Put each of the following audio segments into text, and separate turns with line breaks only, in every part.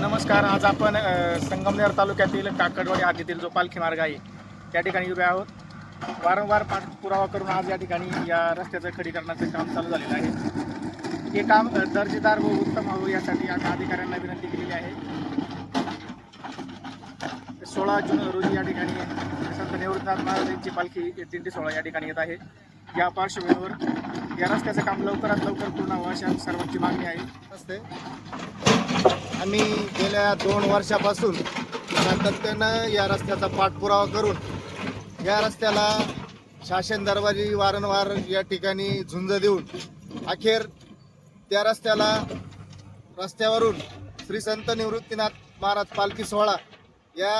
नमस्कार. आज आपण संगमनेर तालुक्यातील काकडवाडी हद्दीतील जो पालखी मार्ग आहे त्या ठिकाणी उभे आहोत. वारंवार पाठपुरावा करून आज या ठिकाणी या रस्त्याचं खडीकरणाचं काम चालू झालेलं आहे. हे काम दर्जेदार व उत्तम व्हावं यासाठी आता अधिकाऱ्यांना विनंती केलेली आहे. सोळा जून रोजी या ठिकाणी संत निवृत्तनाथ महाराज यांची पालखी दिंडी सोहळा या ठिकाणी येत आहे. या पार्श्वभूमीवर या रस्त्याचं काम लवकरात लवकर पूर्ण व्हावं अशी सर्वांची मागणी आहे.
असते आम्ही गेल्या दोन वर्षापासून सातत्यानं या रस्त्याचा पाठपुरावा करून या रस्त्याला शासन दरबारी वारंवार या ठिकाणी झुंज देऊन अखेर त्या रस्त्याला रस्त्यावरून श्री संत निवृत्तीनाथ महाराज पालखी सोहळा या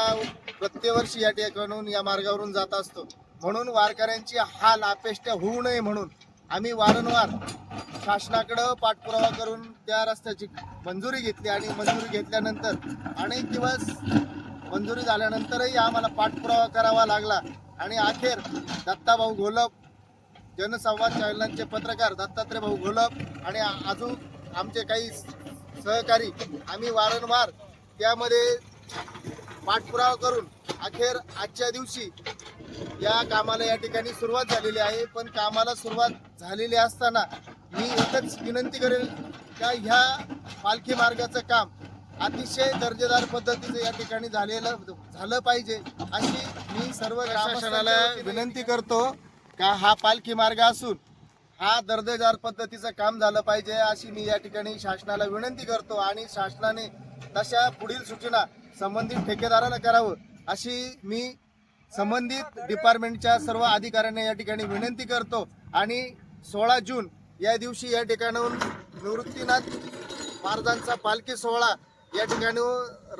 प्रत्येवर्षी या ठिकाणून या मार्गावरून जात असतो. म्हणून वारकऱ्यांची हाल अपेष्ट होऊ नये म्हणून आम्ही वारंवार शासनाकडं पाठपुरावा करून त्या रस्त्याची मंजुरी घेतली आणि मंजुरी घेतल्यानंतर अनेक दिवस मंजुरी झाल्यानंतरही आम्हाला पाठपुरावा करावा लागला. आणि अखेर दत्ताभाऊ घोलप जनसंवाद चॅनलचे पत्रकार दत्तात्रय भाऊ घोलप आणि अजून आमचे काही सहकारी आम्ही वारंवार त्यामध्ये पाठपुरावा करून अखेर आजच्या दिवशी या कामाला या ठिकाणी सुरुवात झालेली आहे. पण कामाला सुरुवात झालेली असताना मी एकच विनंती करेल का ह्या पालखी मार्गाचं काम अतिशय दर्जेदार पद्धतीचं या ठिकाणी झालेलं झालं पाहिजे अशी मी सर्व प्रशासनाला विनंती करतो का हा पालखी मार्ग असून हा दर्जेदार पद्धतीचं काम झालं पाहिजे अशी मी या ठिकाणी शासनाला विनंती करतो आणि शासनाने तशा पुढील सूचना संबंधित ठेकेदाराला करावं अशी मी संबंधित डिपार्टमेंटच्या सर्व अधिकाऱ्यांना या ठिकाणी विनंती करतो आणि सोळा जून या दिवशी या ठिकाणाहून निवृत्तीनाथ महाराजांचा पालखी सोहळा या ठिकाणी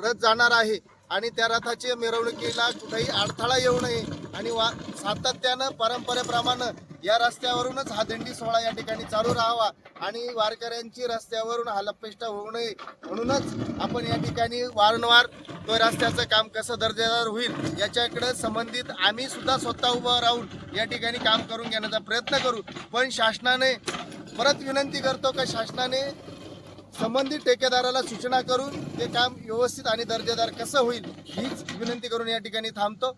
रथ जाणार आहे. आणि त्या रथाच्या मिरवणुकीला कुठेही अडथळा येऊ नये आणि वा सातत्यानं परंपरेप्रमाणे या रस्त्यावरूनच हा दिंडी सोहळा या ठिकाणी चालू राहावा आणि वारकऱ्यांची रस्त्यावरून हलपेष्टा होऊ नये म्हणूनच आपण या ठिकाणी वारंवार तो रस्त्याचं काम कसं दर्जेदार होईल याच्याकडे संबंधित आम्ही सुद्धा स्वतः उभं राहून या ठिकाणी काम करून घेण्याचा प्रयत्न करू. पण शासनाने परत विनंती करतो का शासनाने संबंधित ठेकेदाराला सूचना करून ते काम व्यवस्थित आणि दर्जेदार कसं होईल हीच विनंती करून या ठिकाणी थांबतो.